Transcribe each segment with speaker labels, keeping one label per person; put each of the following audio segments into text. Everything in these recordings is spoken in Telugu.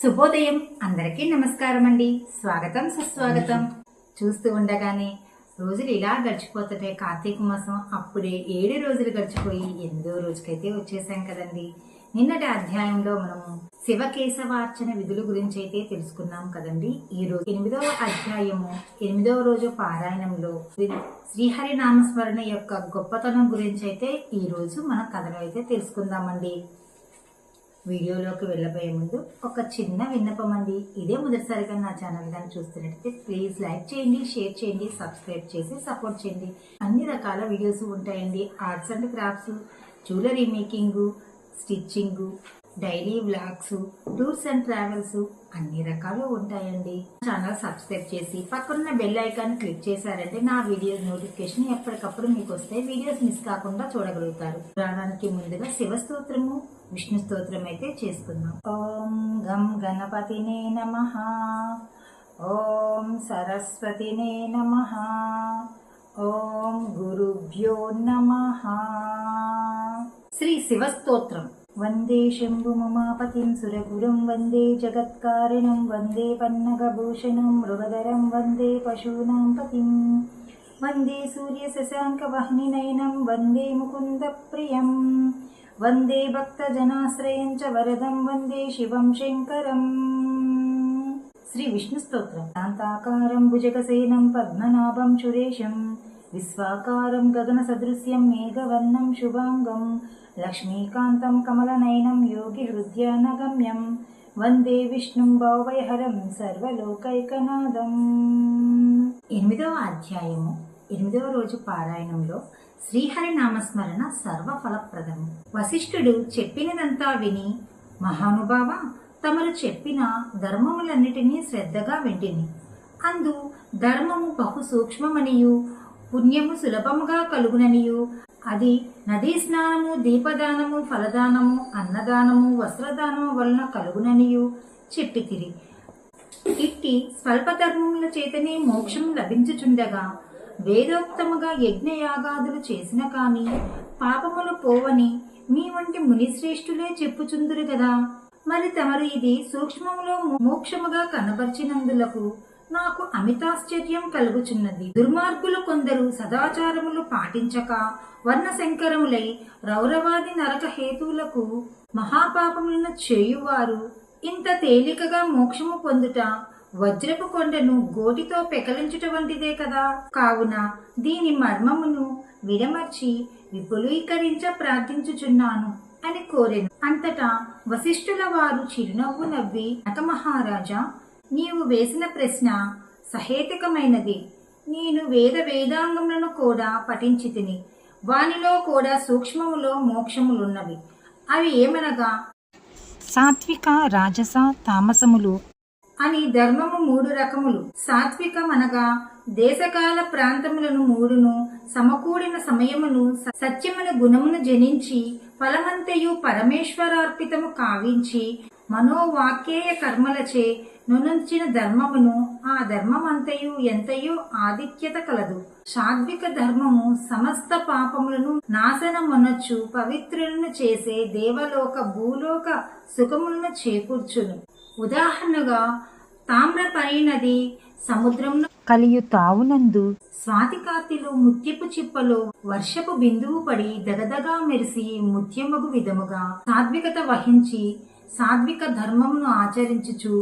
Speaker 1: శుభోదయం. అందరికీ నమస్కారం అండి స్వాగతం సుస్వాగతం. చూస్తూ ఉండగానే రోజులు ఇలా గడిచిపోతుంటే కార్తీక మాసం అప్పుడే ఏడు రోజులు గడిచిపోయి ఎనిమిదో రోజుకైతే వచ్చేసాం కదండి. నిన్నటి అధ్యాయంలో మనము శివకేశవార్చన విధుల గురించి అయితే తెలుసుకున్నాం కదండి. ఈ రోజు ఎనిమిదవ అధ్యాయము ఎనిమిదవ రోజు పారాయణంలో శ్రీహరి నామస్మరణ యొక్క గొప్పతనం గురించి అయితే ఈ రోజు మన కథలో అయితే తెలుసుకుందామండి. వీడియోలోకి వెళ్ళబోయే ముందు ఒక చిన్న విన్నపం అండి. ఇదే మొదటిసారిగా నా ఛానల్ కానీ చూస్తున్నట్టయితే ప్లీజ్ లైక్ చేయండి షేర్ చేయండి సబ్స్క్రైబ్ చేసి సపోర్ట్ చేయండి. అన్ని రకాల వీడియోస్ ఉంటాయండి. Arts and crafts jewellery making stitching daily vlogs tours and travels అన్ని రకాలు ఉంటాయండి. ఛానల్ సబ్స్క్రైబ్ చేసి పక్కనున్న బెల్ ఐకాన్ క్లిక్ చేశారంటే నా వీడియోస్ నోటిఫికేషన్ ఎప్పటికప్పుడు మీకు వస్తే వీడియోస్ మిస్ కాకుండా చూడగలుగుతారు. పురాణానికి ముందుగా శివ స్తోత్రము విష్ణు స్తోత్రం అయితే చేసుకుందాం. ఓం గం గణపతినే నమ. ఓం సరస్వతినే నమ. ఓం గురుభ్యో నమ. శ్రీ శివస్తోత్రం వందే శంభుమమాపతిం సురగురుం వందే జగత్కారిణం వందే పన్నగభూషణం మృగధరం వందే పశూనాం పతిం వందే సూర్యశశాంకవహ్నినయనం వందే ముకుందప్రియం వందే భక్తజనాశ్రయం చ వరదం వందే శివం శంకరం శ్రీ విష్ణు స్తోత్రం శాంతాకారం భుజగసేనం పద్మనాభం సురేశం విశ్వాకారం గగన సదృశ్యం మేఘవర్ణం శుభాంగం. లక్ష్మీకాంతం కమలనయనం యోగి హృదయానగమ్యం. వందే విష్ణుం భావైహరం సర్వలోకైకనాదం. ఎనిమిదవ అధ్యాయము. ఎనిమిదవ రోజు పారాయణంలో శ్రీహరి నామస్మరణ సర్వఫలప్రదము. వశిష్ఠుడు చెప్పినదంతా విని మహానుభావ తమరు చెప్పిన ధర్మములన్నిటినీ శ్రద్ధగా వింటిని. అందు ధర్మము బహు సూక్ష్మమనియు. పుణ్యము సులభముగా కలుగుననియు. అది నదీ స్నానము దీపదానము ఫలదానము అన్నదానము వస్త్రదానము వలన కలుగుననియు. చెప్పితిరి. ఇట్టి స్వల్పధర్మముల చేతనే మోక్షం లభించుచుండగా వేదోక్తముగా యజ్ఞయాగాదులు చేసిన కాని పాపములు పోవని మీ వంటి మునిశ్రేష్ఠులే చెప్పుచుందురు కదా. మరి తమరు ఇది సూక్ష్మములో మోక్షముగా కనబర్చినందులకు నాకు అమితాశ్చర్యం కలుగుచున్నది. దుర్మార్గులు కొందరు సదాచారములు పాటించక వర్ణశంకరములై రౌరవాది నరక హేతువులకు మహాపాపములను చేయువారు. ఇంత తేలికగా మోక్షము పొందుట వజ్రపు కొండను గోటితో పెకలించుట వంటిదే కదా. కావున దీని మర్మమును విడమర్చి విపులీకరించ ప్రార్థించుచున్నాను అని కోరెను. అంతటా వశిష్ఠుల వారు చిరునవ్వు నవ్వి నక మహారాజా నీవు వేసిన ప్రశ్న సహేతుకమైనది. నేను వేద వేదాంగములను కూడా పఠించి తిని వానిలో కూడా సూక్ష్మములో మోక్షములున్నవి. అవి ఏమనగా? సాత్విక రాజస తామసములు. అని ధర్మము మూడు రకములు. సాత్వికం అనగా దేశకాల ప్రాంతములను మూడును సమకూడిన సమయమును సత్యమును గుణమును జనించి ఫలమంతయు పరమేశ్వరార్పితము కావించి మనోవాక్యేయ కర్మలచే నునంచిన ధర్మమును ఆ ధర్మమంతయు ఎంతయో ఆధిక్యత కలదు. సాత్విక ధర్మము సమస్త పాపములను నాశనమొనొచ్చు పవిత్రులను చేసే దేవలోక భూలోక సుఖములను చేకూర్చును. ఉదాహరణగా తామ్రపరి నది సముద్రంలో కలియు తావునందు స్వాతి ముత్యపు చిప్పలో వర్షపు బిందువు పడి దగదగా మెరిసి ముత్యమగు విధముగా సాత్వికత వహించి సాత్విక ధర్మమును ఆచరించుచు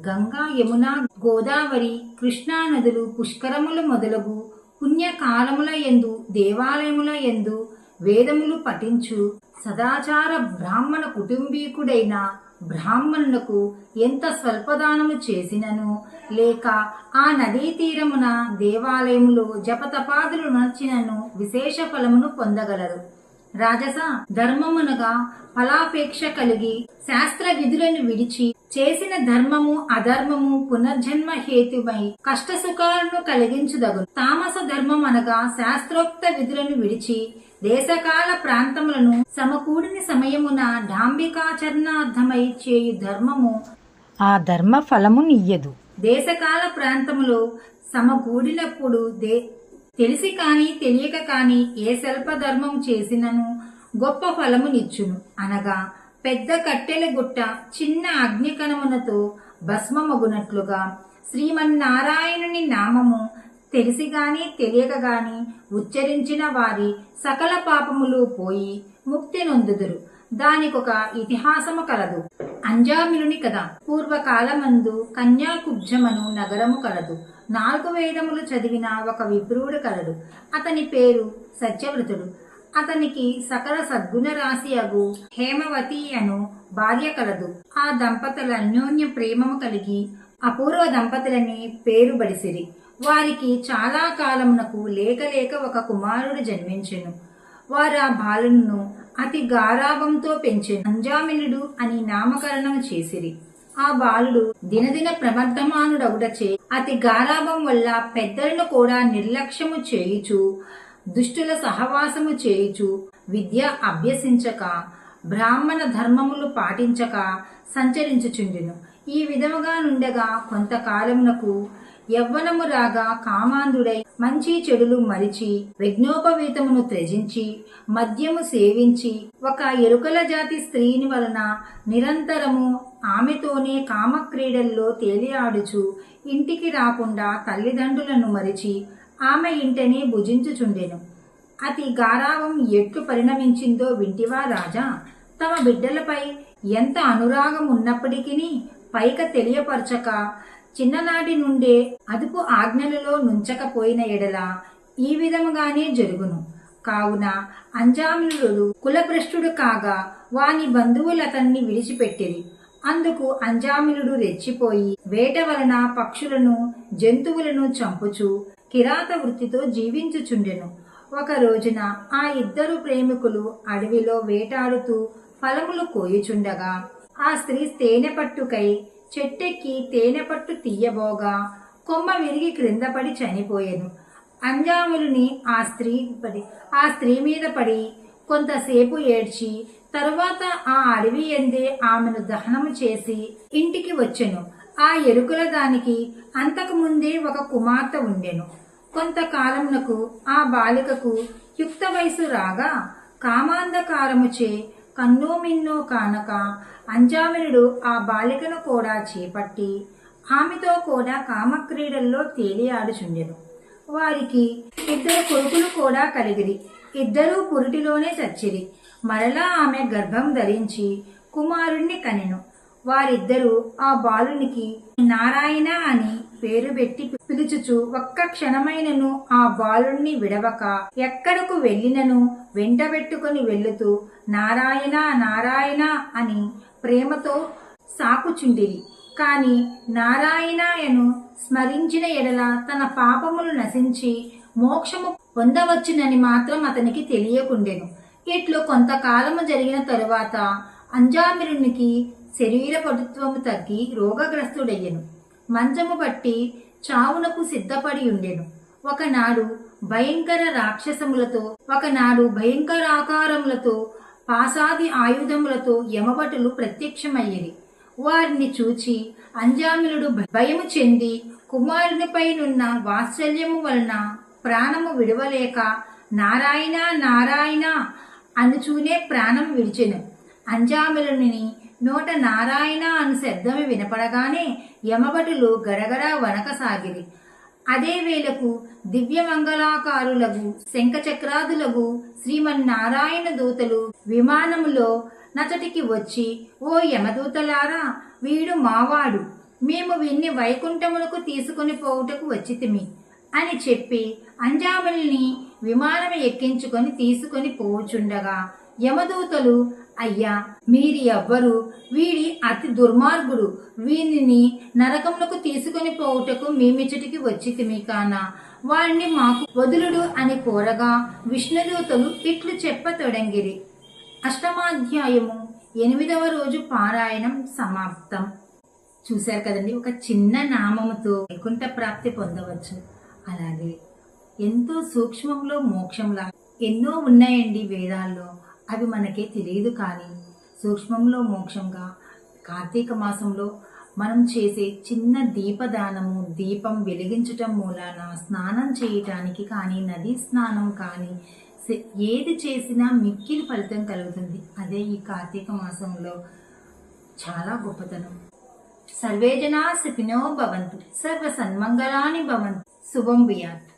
Speaker 1: గంగా యమున గోదావరి కృష్ణా నదులు పుష్కరముల మొదలగు పుణ్యకాలముల ఎందు దేవాలయముల ఎందు వేదములు పఠించు సదాచార బ్రాహ్మణ కుటుంబీకుడైన బ్రాహ్మణులకు ఎంత స్వల్పదానము చేసినను? లేక ఆ నదీ తీరమున దేవాలయములో జపతపాదులు నచ్చినను విశేష ఫలమును పొందగలరు. రాజస ధర్మమునగా ఫలాపేక్ష కలిగి శాస్త్ర విధులను విడిచి చేసిన ధర్మము అధర్మము పునర్జన్మ హేతుమై కష్ట సుఖాలను కలిగించుదగు తామస ధర్మం అనగా శాస్త్రోక్త విధులను విడిచి దేశకాల ప్రాంతములను సమకూడిన సమయమున డాంబికాచరణార్థమై చేయు ధర్మము ఆ ధర్మ ఫలము నియ్యదు దేశకాల ప్రాంతములో సమకూడినప్పుడు దే తెలిసి కాని తెలియక కాని ఏ శల్ప ధర్మం చేసినను గొప్ప ఫలమునిచ్చును. అనగా పెద్ద కట్టెల గుట్ట చిన్న అగ్నికణమునతో భస్మమగునట్లుగా శ్రీమన్నారాయణుని నామము తెలిసి గాని తెలియక గాని ఉచ్చరించిన వారి సకల పాపములు పోయి ముక్తి నొందుదురు. దానికొక ఇతిహాసము కలదు. అంజామిలుని కథ పూర్వకాలమందు కన్యాకుబ్జమను నగరము కలదు. నాలుగు వేదములు చదివిన ఒక విప్రుడు కలడు అతని పేరు సత్యవ్రతుడు. అతనికి సకల సద్గుణ రాశి అగు హేమవతి అను భార్య కలదు. ఆ దంపతుల అన్యోన్య ప్రేమము కలిగి అపూర్వ దంపతులని పేరు బడిసిరి. వారికి చాలా కాలమునకు లేక లేక ఒక కుమారుడు జన్మించెను. వారు ఆ బాలును అతి గారాభంతో పెంచెను. అంజామినుడు అని నామకరణం చేసిరి. ఆ బాలుడు దినదిన ప్రవర్ధమానుడవుడచే అతి గారాభం వల్ల పెద్దలను కూడా నిర్లక్ష్యము చేయుచు దుష్టుల సహవాసము చేయుచు విద్య అభ్యసించక బ్రాహ్మణ ధర్మములు పాటించక సంచరించుచుండెను. ఈ విధముగా నుండగా కొంతకాలమునకు యవ్వనము రాగా కామాంధుడై మంచి చెడులు మరిచి విఘ్నోపవీతమును త్యజించి మద్యము సేవించి ఒక ఎరుకల జాతి స్త్రీని వలన నిరంతరము ఆమెతోనే కామక్రీడల్లో తేలియాడుచు ఇంటికి రాకుండా తల్లిదండ్రులను మరిచి ఆమె ఇంటనే భుజించుచుండెను. అతి గారావం ఎట్లు పరిణమించిందో వింటివా రాజా? తమ బిడ్డలపై ఎంత అనురాగం ఉన్నప్పటికీ పైక తెలియపరచక చిన్ననాటి నుండే అదుపు ఆజ్ఞలలో నుంచకపోయిన ఎడల ఈ విధముగానే జరుగును. కావున అంజామిలుడు కులభ్రష్టుడు కాగా వాని బంధువులతన్ని విడిచిపెట్టేది విడిచిపెట్టిరి. అందుకు అంజామిలుడు రెచ్చిపోయి వేట వలన పక్షులను జంతువులను చంపుచు కిరాత వృత్తితో జీవించుచుండెను. ఒక రోజున ఆ ఇద్దరు ప్రేమికులు అడవిలో వేటాడుతూ ఫలములు కోయుచుండగా ఆ స్త్రీ తేనె పట్టుకై చెట్టెక్కి తేనె పట్టు తీయబోగా కొమ్మ విరిగి క్రింద పడి చనిపోయెను. అంజాములుని ఆ స్త్రీ పడి ఆ స్త్రీ మీద పడి కొంతసేపు ఏడ్చి తరువాత ఆ అడవి ఎందే ఆమెను దహనము చేసి ఇంటికి వచ్చెను. ఆ ఎరుకుల దానికి అంతకు ముందే ఒక కుమార్తె ఉండెను. కొంతకాలమునకు ఆ బాలికకు యుక్త వయసు రాగా కామాంధకారముచే కన్నో మిన్నో కానక అంజామినుడు ఆ బాలికను కూడా చేపట్టి ఆమెతో కూడా కామక్రీడల్లో తేలియాడుచుండెను వారికి ఇద్దరు కొడుకులు కూడా కలిగిరి. ఇద్దరూ పురిటిలోనే చచ్చిరి. మరలా ఆమె గర్భం ధరించి కుమారుణ్ణి కనెను. వారిద్దరూ ఆ బాలునికి నారాయణ అని పేరు పెట్టి పిలుచుచు ఒక్క క్షణమైనను ఆ బాలుణ్ణి విడవక ఎక్కడకు వెళ్ళినను వెంటబెట్టుకుని వెళ్ళుతూ నారాయణ నారాయణ అని ప్రేమతో సాకుచుండిరి. కాని నారాయణయను స్మరించిన ఎడల తన పాపములు నశించి మోక్షము పొందవచ్చునని మాత్రం అతనికి తెలియకుండెను. ఇట్లు కొంతకాలము జరిగిన తరువాత అంజామిరునికి శరీర పటుత్వము తగ్గి రోగగ్రస్తుడయ్యను. మంచము బట్టి చావునకు సిద్ధపడి ఉండెను. ఒకనాడు భయంకర రాక్షసములతో ఒకనాడు భయంకరాకారములతో పాసాది ఆయుధములతో యమభటులు ప్రత్యక్షమయ్యేది. వారిని చూచి అంజామినుడు భయము చెంది కుమారునిపైనున్న వాత్సల్యము వలన ప్రాణము విడవలేక నారాయణ నారాయణ అనుచూనే ప్రాణం విడిచెను. అంజామిలుని నోట నారాయణ అను శబ్దము వినపడగానే యమభటులు గడగడ వనకసాగిరి అదే వేళకు దివ్యమంగళాకారులగు శంఖచక్రాదులకు శ్రీమన్నారాయణ దూతలు విమానములో నచటికి వచ్చి ఓ యమదూతలారా వీడు మావాడు. మేము వీణ్ణి వైకుంఠములకు తీసుకుని పోవుటకు వచ్చితిమి. అని చెప్పి అంజాముల్ని విమానం ఎక్కించుకొని తీసుకొని పోవుచుండగా యమదూతలు అయ్యా మీరి ఎవ్వరు? వీడి అతి దుర్మార్గుడు. వీనిని నరకములకు తీసుకొని పోవుటకు మేమిచ్చటికి వచ్చితిమి కాన? వాణ్ణి మాకు వదులుడు అని కోరగా విష్ణుదూతలు ఇట్లు చెప్పతొడంగిరి. అష్టమాధ్యాయము ఎనిమిదవ రోజు పారాయణం సమాప్తం. చూశారు కదండి ఒక చిన్న నామముతో వైకుంఠ ప్రాప్తి పొందవచ్చు. అలాగే ఎంతో సూక్ష్మంలో మోక్షంలా ఎన్నో ఉన్నాయండి వేదాల్లో. అవి మనకే తెలియదు కానీ సూక్ష్మంలో మోక్షంగా కార్తీక మాసంలో మనం చేసే చిన్న దీపదానము దీపం వెలిగించటం మూలాన స్నానం చేయటానికి కానీ నదీ స్నానం కానీ ఏది చేసినా మిక్కిలి ఫలితం కలుగుతుంది. అదే ఈ కార్తీక మాసంలో చాలా గొప్పతనం. సర్వే జనా సుఖినో భవంతు సర్వ సన్మంగళాని భవంతు. శుభం భూయాత్.